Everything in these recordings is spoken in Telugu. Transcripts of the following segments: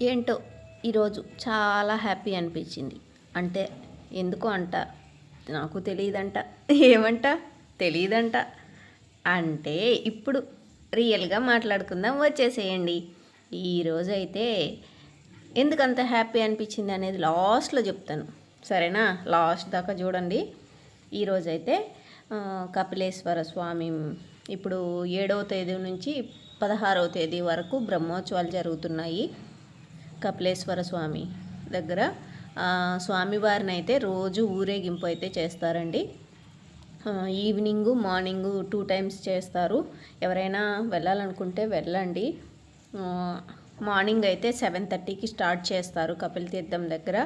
ఏంటో ఈరోజు చాలా హ్యాపీ అనిపించింది. అంటే ఎందుకు అంట? నాకు తెలియదంట. ఏమంట? తెలియదంట. అంటే ఇప్పుడు రియల్గా మాట్లాడుకుందాం వచ్చేసేయండి. ఈరోజు అయితే ఎందుకంత హ్యాపీ అనిపించింది అనేది లాస్ట్లో చెప్తాను. సరేనా? లాస్ట్ దాకా చూడండి. ఈరోజైతే కపిలేశ్వర స్వామి ఇప్పుడు ఏడవ తేదీ నుంచి పదహారవ తేదీ వరకు బ్రహ్మోత్సవాలు జరుగుతున్నాయి. కపిలేశ్వర స్వామి దగ్గర. స్వామివారిని అయితే రోజు ఊరేగింపు అయితే చేస్తారండి. ఈవినింగ్ మార్నింగ్ టూ టైమ్స్ చేస్తారు. ఎవరైనా వెళ్ళాలనుకుంటే వెళ్ళండి. మార్నింగ్ అయితే సెవెన్ థర్టీకి స్టార్ట్ చేస్తారు కపిల్ తీర్థం దగ్గర.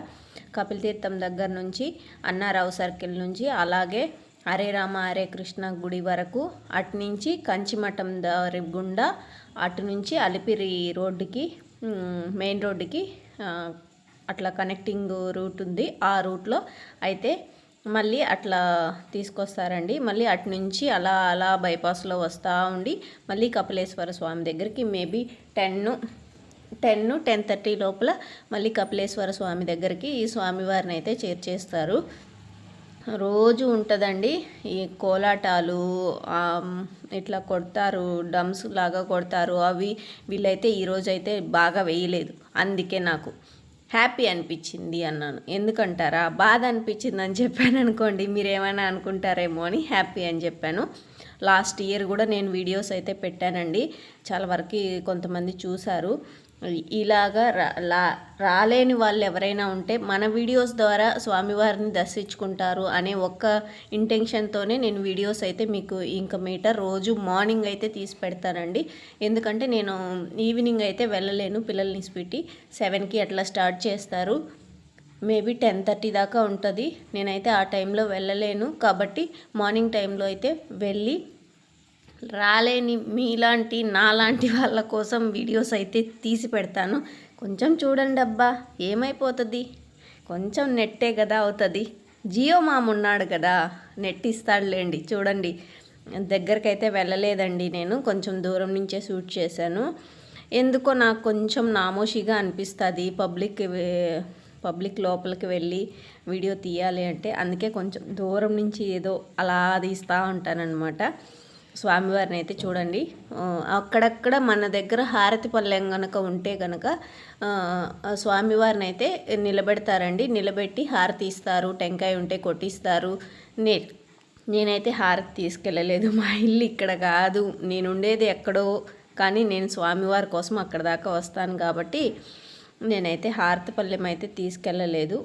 కపిల్ తీర్థం దగ్గర నుంచి అన్నారావు సర్కిల్ నుంచి అలాగే హరే రామ హరే కృష్ణ గుడి వరకు అటు నుంచి కంచిమఠం దారి గుండా అటు నుంచి అలిపిరి రోడ్డుకి మెయిన్ రోడ్డుకి అట్లా కనెక్టింగ్ రూట్ ఉంది. ఆ రూట్లో అయితే మళ్ళీ అట్లా తీసుకొస్తారండి. మళ్ళీ అటు నుంచి అలా అలా బైపాస్లో వస్తూ ఉండి మళ్ళీ కపిలేశ్వర స్వామి దగ్గరికి maybe ten ten ten thirty లోపల మళ్ళీ కపిలేశ్వర స్వామి దగ్గరికి ఈ స్వామివారిని అయితే చేర్చేస్తారు. రోజు ఉంటుందండి ఈ కోలాటాలు ఇట్లా కొడతారు డమ్స్ లాగా కొడతారు. అవి వీళ్ళైతే ఈరోజు అయితే బాగా వేయలేదు. అందుకే నాకు హ్యాపీ అనిపించింది అన్నాను. ఎందుకంటారా? బాధ అనిపించింది అని చెప్పాను అనుకోండి మీరు ఏమైనా అనుకుంటారేమో అని హ్యాపీ అని చెప్పాను. లాస్ట్ ఇయర్ కూడా నేను వీడియోస్ అయితే పెట్టానండి. చాలా వరకు కొంతమంది చూశారు. ఇలాగా రా రాలేని వాళ్ళు ఎవరైనా ఉంటే మన వీడియోస్ ద్వారా స్వామివారిని దర్శించుకుంటారు అనే ఒక్క ఇంటెన్షన్తోనే నేను వీడియోస్ అయితే మీకు ఇంక మీటర్ రోజు మార్నింగ్ అయితే తీసి పెడతానండి. ఎందుకంటే నేను ఈవినింగ్ అయితే వెళ్ళలేను పిల్లల్ని పెట్టి సెవెన్కి అట్లా స్టార్ట్ చేస్తారు. మేబీ టెన్ థర్టీ దాకా ఉంటుంది. నేనైతే ఆ టైంలో వెళ్ళలేను. కాబట్టి మార్నింగ్ టైంలో అయితే వెళ్ళి రాలేని మీలాంటి నాలాంటి వాళ్ళ కోసం వీడియోస్ అయితే తీసి పెడతాను. కొంచెం చూడండి అబ్బా ఏమైపోతుంది? కొంచెం నెట్టే కదా అవుతుంది. జియో మామ ఉన్నాడు కదా నెట్ ఇస్తాడులేండి చూడండి. దగ్గరకైతే వెళ్ళలేదండి నేను కొంచెం దూరం నుంచే షూట్ చేశాను. ఎందుకో నాకు కొంచెం నామోషిగా అనిపిస్తుంది పబ్లిక్ పబ్లిక్ లోపలికి వెళ్ళి వీడియో తీయాలి అంటే. అందుకే కొంచెం దూరం నుంచి ఏదో అలా తీస్తూ ఉంటానన్నమాట. స్వామివారిని అయితే చూడండి. అక్కడక్కడ మన దగ్గర హారతి పల్లెం కనుక ఉంటే కనుక స్వామివారిని అయితే నిలబెడతారండి. నిలబెట్టి హారతి ఇస్తారు టెంకాయ ఉంటే కొట్టిస్తారు. నే నేనైతే హారతి తీసుకెళ్ళలేదు. మా ఇల్లు ఇక్కడ కాదు. నేను ఉండేది ఎక్కడో కానీ నేను స్వామివారి కోసం అక్కడ దాకా వస్తాను కాబట్టి నేనైతే హారతి పల్లెం అయితే తీసుకెళ్ళలేదు.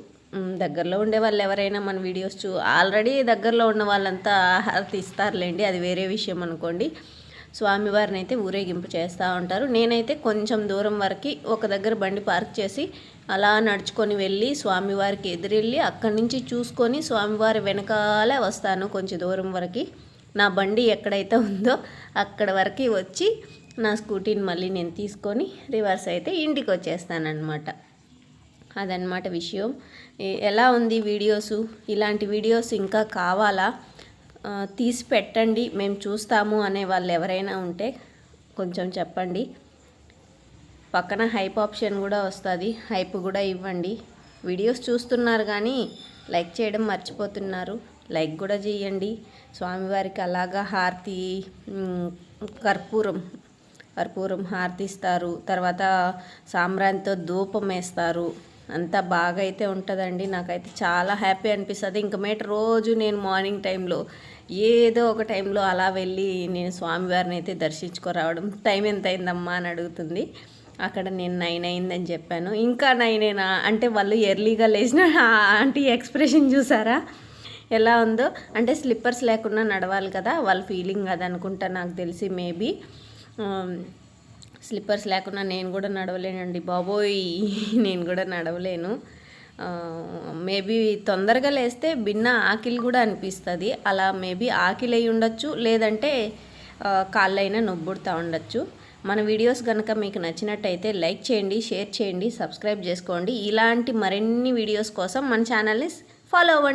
దగ్గరలో ఉండే వాళ్ళు ఎవరైనా మన వీడియోస్ చూ ఆల్రెడీ దగ్గరలో ఉన్న వాళ్ళంతా హారతి ఇస్తారులేండి అది వేరే విషయం అనుకోండి. స్వామివారిని అయితే ఊరేగింపు చేస్తూ ఉంటారు. నేనైతే కొంచెం దూరం వరకు ఒక దగ్గర బండి పార్క్ చేసి అలా నడుచుకొని వెళ్ళి స్వామివారికి ఎదురెళ్ళి అక్కడి నుంచి చూసుకొని స్వామివారి వెనకాలే వస్తాను కొంచెం దూరం వరకు. నా బండి ఎక్కడైతే ఉందో అక్కడ వరకు వచ్చి నా స్కూటీని మళ్ళీ నేను తీసుకొని రివర్స్ అయితే ఇంటికి వచ్చేస్తానమాట అదనమాట విషయం. ఎలా ఉంది వీడియోసు? ఇలాంటి వీడియోస్ ఇంకా కావాలా? తీసి పెట్టండి మేము చూస్తాము అనే వాళ్ళు ఎవరైనా ఉంటే కొంచెం చెప్పండి. పక్కన హైప్ ఆప్షన్ కూడా వస్తుంది హైప్ కూడా ఇవ్వండి. వీడియోస్ చూస్తున్నారు కానీ లైక్ చేయడం మర్చిపోతున్నారు లైక్ కూడా చేయండి. స్వామివారికి అలాగా హారతి కర్పూరం కర్పూరం హారతిస్తారు. తర్వాత సామ్రాంతితో ధూపం వేస్తారు. అంతా బాగా అయితే ఉంటుందండి. నాకైతే చాలా హ్యాపీ అనిపిస్తుంది. ఇంక మేట రోజు నేను మార్నింగ్ టైంలో ఏదో ఒక టైంలో అలా వెళ్ళి నేను స్వామివారిని అయితే దర్శించుకోరావడం టైం ఎంత అయిందమ్మా అని అడుగుతుంది. అక్కడ నేను నైన్ అయిందని చెప్పాను. ఇంకా నైనేనా అంటే వాళ్ళు ఎర్లీగా లేచిన ఆంటీ ఎక్స్ప్రెషన్ చూసారా? ఎలా ఉందో? అంటే స్లిప్పర్స్ లేకుండా నడవాలి కదా వాళ్ళ ఫీలింగ్ అది అనుకుంటా నాకు తెలిసి మేబీ. స్లిప్పర్స్ లేకుండా నేను కూడా నడవలేనండి. బాబోయ్ నేను కూడా నడవలేను. మేబీ తొందరగా లేస్తే భిన్న ఆకిలి కూడా అనిపిస్తుంది. అలా మేబీ ఆకిలి అయి ఉండొచ్చు లేదంటే కాళ్ళైనా నొబ్బుడుతూ ఉండొచ్చు. మన వీడియోస్ కనుక మీకు నచ్చినట్టయితే లైక్ చేయండి షేర్ చేయండి సబ్స్క్రైబ్ చేసుకోండి. ఇలాంటి మరిన్ని వీడియోస్ కోసం మన ఛానల్ని ఫాలో అవ్వండి.